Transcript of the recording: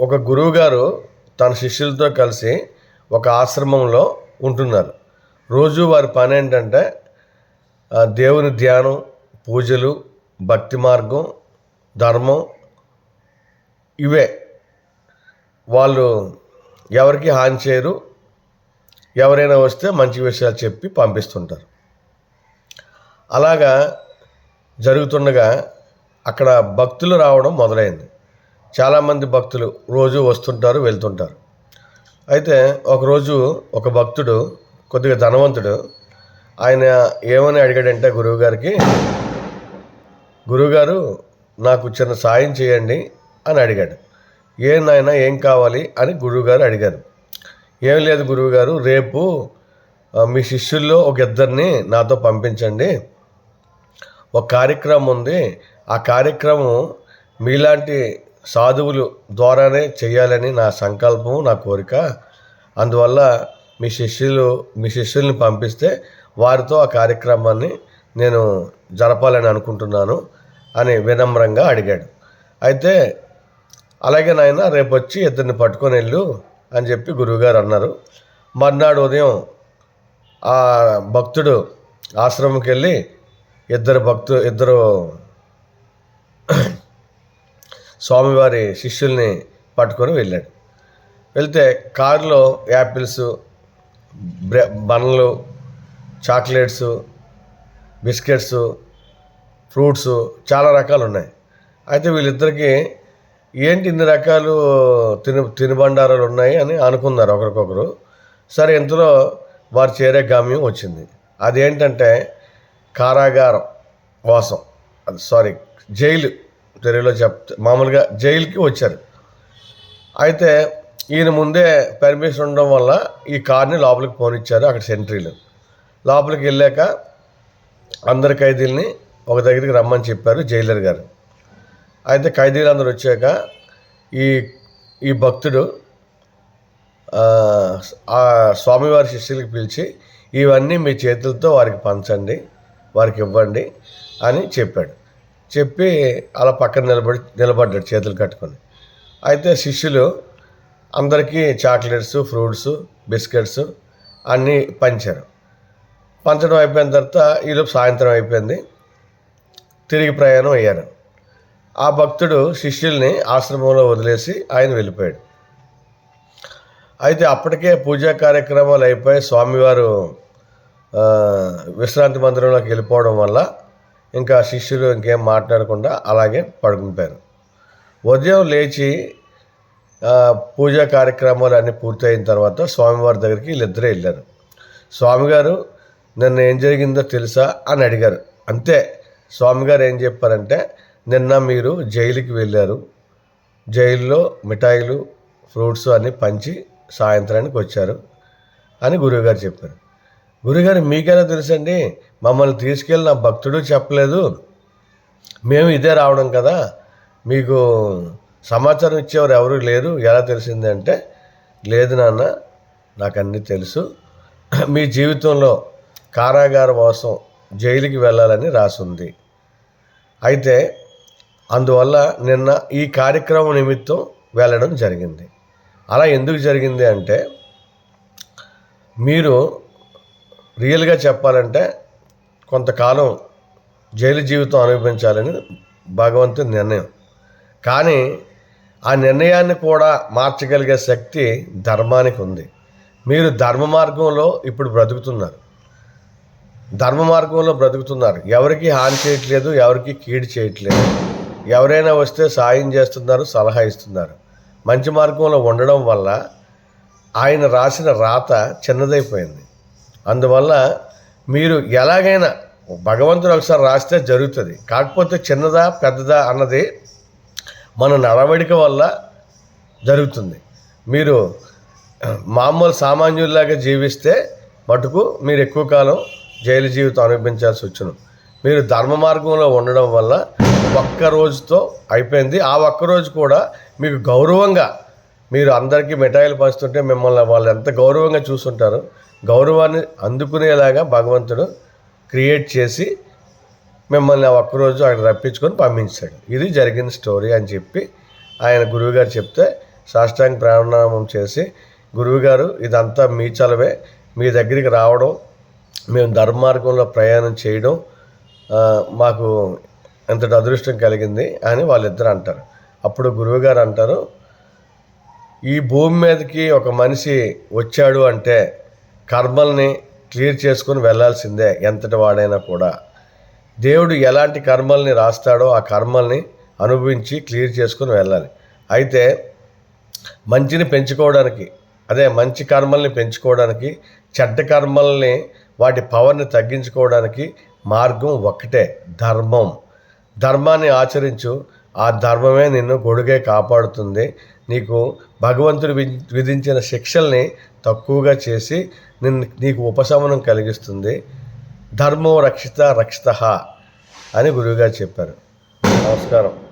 ఒక గురువుగారు తన శిష్యులతో కలిసి ఒక ఆశ్రమంలో ఉంటున్నారు. రోజు వారి పని ఏంటంటే దేవుని ధ్యానం పూజలు భక్తి మార్గం ధర్మం ఇవే. వాళ్ళు ఎవరికి హాని చేయరు. ఎవరైనా వస్తే మంచి విషయాలు చెప్పి పంపిస్తుంటారు. అలాగా జరుగుతుండగా అక్కడ భక్తులు రావడం మొదలైంది. చాలామంది భక్తులు రోజు వస్తుంటారు వెళ్తుంటారు. అయితే ఒకరోజు ఒక భక్తుడు కొద్దిగా ధనవంతుడు ఆయన ఏమని అడిగాడంటే గురువుగారికి గురువుగారు నాకు చిన్న సాయం చేయండి అని అడిగాడు. ఏం నాయన ఏం కావాలి? అని గురువుగారు అడిగారు. ఏం లేదు గురువుగారు రేపు మీ శిష్యుల్లో ఒక ఇద్దరిని నాతో పంపించండి. ఒక కార్యక్రమం ఉంది. ఆ కార్యక్రమం మీలాంటి సాధువులు ద్వారానే చేయాలని నా సంకల్పం నా కోరిక. అందువల్ల మీ శిష్యులు మీ శిష్యుల్ని పంపిస్తే వారితో ఆ కార్యక్రమాన్ని నేను జరపాలని అనుకుంటున్నాను అని వినమ్రంగా అడిగాడు. అయితే అలాగే నాయన రేపు వచ్చి ఇద్దరిని పట్టుకొని వెళ్ళు అని చెప్పి గురువుగారు అన్నారు. మర్నాడు ఉదయం ఆ భక్తుడు ఆశ్రమంకి వెళ్ళి ఇద్దరు భక్తు ఇద్దరు స్వామివారి శిష్యుల్ని పట్టుకొని వెళ్ళాడు. వెళ్తే కారులో యాపిల్స్ బ్రె బన్లు చాక్లెట్స్ బిస్కెట్స్ ఫ్రూట్స్ చాలా రకాలు ఉన్నాయి అయితే వీళ్ళిద్దరికి ఏంటి ఇన్ని రకాలు తిను తినుబండారాలు ఉన్నాయి అని అనుకున్నారు ఒకరికొకరు. సరే ఇంతలో వారు చేరే గమ్యం వచ్చింది. అదేంటంటే కారాగారం వాసం అది సారీ జైలు. తెలుగులో చెప్తే మామూలుగా జైలుకి వచ్చారు. అయితే ఈయన ముందే పర్మిషన్ ఉండడం వల్ల ఈ కార్ని లోపలికి పోనిచ్చారు అక్కడ సెంట్రీలు. లోపలికి వెళ్ళాక అందరి ఖైదీలని ఒక దగ్గరికి రమ్మని చెప్పారు జైలర్ గారు. అయితే ఖైదీలు అందరు వచ్చాక ఈ ఈ భక్తుడు ఆ స్వామివారి శిష్యులకి పిలిచి ఇవన్నీ మీ చేతులతో వారికి పంచండి వారికి ఇవ్వండి అని చెప్పాడు. చెప్పి అలా పక్కన నిలబడి నిలబడ్డాడు చేతులు కట్టుకొని. అయితే శిష్యులు అందరికీ చాక్లెట్స్ ఫ్రూట్స్ బిస్కెట్స్ అన్నీ పంచారు. పంచడం అయిపోయిన తర్వాత ఈలోపు సాయంత్రం అయిపోయింది. తిరిగి ప్రయాణం అయ్యారు. ఆ భక్తుడు శిష్యుల్ని ఆశ్రమంలో వదిలేసి ఆయన వెళ్ళిపోయాడు. అయితే అప్పటికే పూజా కార్యక్రమాలు అయిపోయి స్వామివారు విశ్రాంతి మందిరంలోకి వెళ్ళిపోవడం వల్ల ఇంకా శిష్యులు ఇంకేం మాట్లాడకుండా అలాగే పడుకుంటారు. ఉదయం లేచి పూజా కార్యక్రమాలు అన్నీ పూర్తయిన తర్వాత స్వామివారి దగ్గరికి వీళ్ళిద్దరే వెళ్ళారు. స్వామిగారు నిన్న ఏం జరిగిందో తెలుసా? అని అడిగారు. అంతే. స్వామిగారు ఏం చెప్పారంటే నిన్న మీరు జైలుకి వెళ్ళారు. జైల్లో మిఠాయిలు ఫ్రూట్స్ అన్నీ పంచి సాయంత్రానికి వచ్చారు అని గురువుగారు చెప్పారు. గురుగారు మీకెలా తెలుసండి? మమ్మల్ని తీసుకెళ్ళిన భక్తుడు చెప్పలేదు. మేము ఇదే రావడం కదా. మీకు సమాచారం ఇచ్చేవారు ఎవరు లేరు. ఎలా తెలిసింది అంటే లేదు నాన్న నాకు అన్నీ తెలుసు. మీ జీవితంలో కారాగార వాసం జైలుకి వెళ్ళాలని రాసుంది. అయితే అందువల్ల నిన్న ఈ కార్యక్రమం నిమిత్తం వెళ్ళడం జరిగింది. అలా ఎందుకు జరిగింది అంటే మీరు రియల్గా చెప్పాలంటే కొంతకాలం జైలు జీవితం అనుభవించాలని భగవంతుని నిర్ణయం. కానీ ఆ నిర్ణయాన్ని కూడా మార్చగలిగే శక్తి ధర్మానికి ఉంది. మీరు ధర్మ మార్గంలో ఇప్పుడు బ్రతుకుతున్నారు. ధర్మ మార్గంలో బ్రతుకుతున్నారు. ఎవరికి హాని చేయట్లేదు ఎవరికి కీడు చేయట్లేదు. ఎవరైనా వస్తే సాయం చేస్తున్నారు సలహా ఇస్తున్నారు. మంచి మార్గంలో ఉండడం వల్ల ఆయన రాసిన రాత చిన్నదైపోయింది. అందువల్ల మీరు ఎలాగైనా భగవంతుడు ఒకసారి రాస్తే జరుగుతుంది. కాకపోతే చిన్నదా పెద్దదా అన్నది మన నడవడిక వల్ల జరుగుతుంది. మీరు మామూలు సామాన్యుల్లాగా జీవిస్తే మటుకు మీరు ఎక్కువ కాలం జైలు జీవితం అనుభవించాల్సి వచ్చును. మీరు ధర్మ మార్గంలో ఉండడం వల్ల ఒక్క రోజుతో అయిపోయింది. ఆ ఒక్క రోజు కూడా మీకు గౌరవంగా మీరు అందరికీ మిఠాయిలు పంచుతుంటే మిమ్మల్ని వాళ్ళు ఎంత గౌరవంగా చూస్తుంటారు గౌరవాన్ని అందుకునేలాగా భగవంతుడు క్రియేట్ చేసి మిమ్మల్ని ఒక్కరోజు అక్కడ రప్పించుకొని పంపించాడు. ఇది జరిగిన స్టోరీ అని చెప్పి ఆయన గురువుగారు చెప్తే సాష్టాంగ ప్రాణామం చేసి గురువుగారు ఇదంతా మీ చలవే మీ దగ్గరికి రావడం మేము ధర్మార్గంలో ప్రయాణం చేయడం మాకు ఎంతటి అదృష్టం కలిగింది అని వాళ్ళిద్దరు అంటారు. అప్పుడు గురువుగారు అంటారు ఈ భూమి మీదకి ఒక మనిషి వచ్చాడు అంటే కర్మల్ని క్లియర్ చేసుకుని వెళ్ళాల్సిందే ఎంతటి వాడైనా కూడా. దేవుడు ఎలాంటి కర్మల్ని రాస్తాడో ఆ కర్మల్ని అనుభవించి క్లియర్ చేసుకుని వెళ్ళాలి. అయితే మంచిని పెంచుకోవడానికి అదే మంచి కర్మల్ని పెంచుకోవడానికి చెడ్డ కర్మల్ని వాటి పవర్ని తగ్గించుకోవడానికి మార్గం ఒక్కటే ధర్మం. ధర్మాన్ని ఆచరించు ఆ ధర్మమే నిన్ను గొడుగే కాపాడుతుంది. నీకు భగవంతుడు వి- విధించిన శిక్షల్ని తక్కువగా చేసి నిన్ను నీకు ఉపశమనం కలిగిస్తుంది. ధర్మం రక్షిత రక్షిత అని గురువుగారు చెప్పారు. నమస్కారం.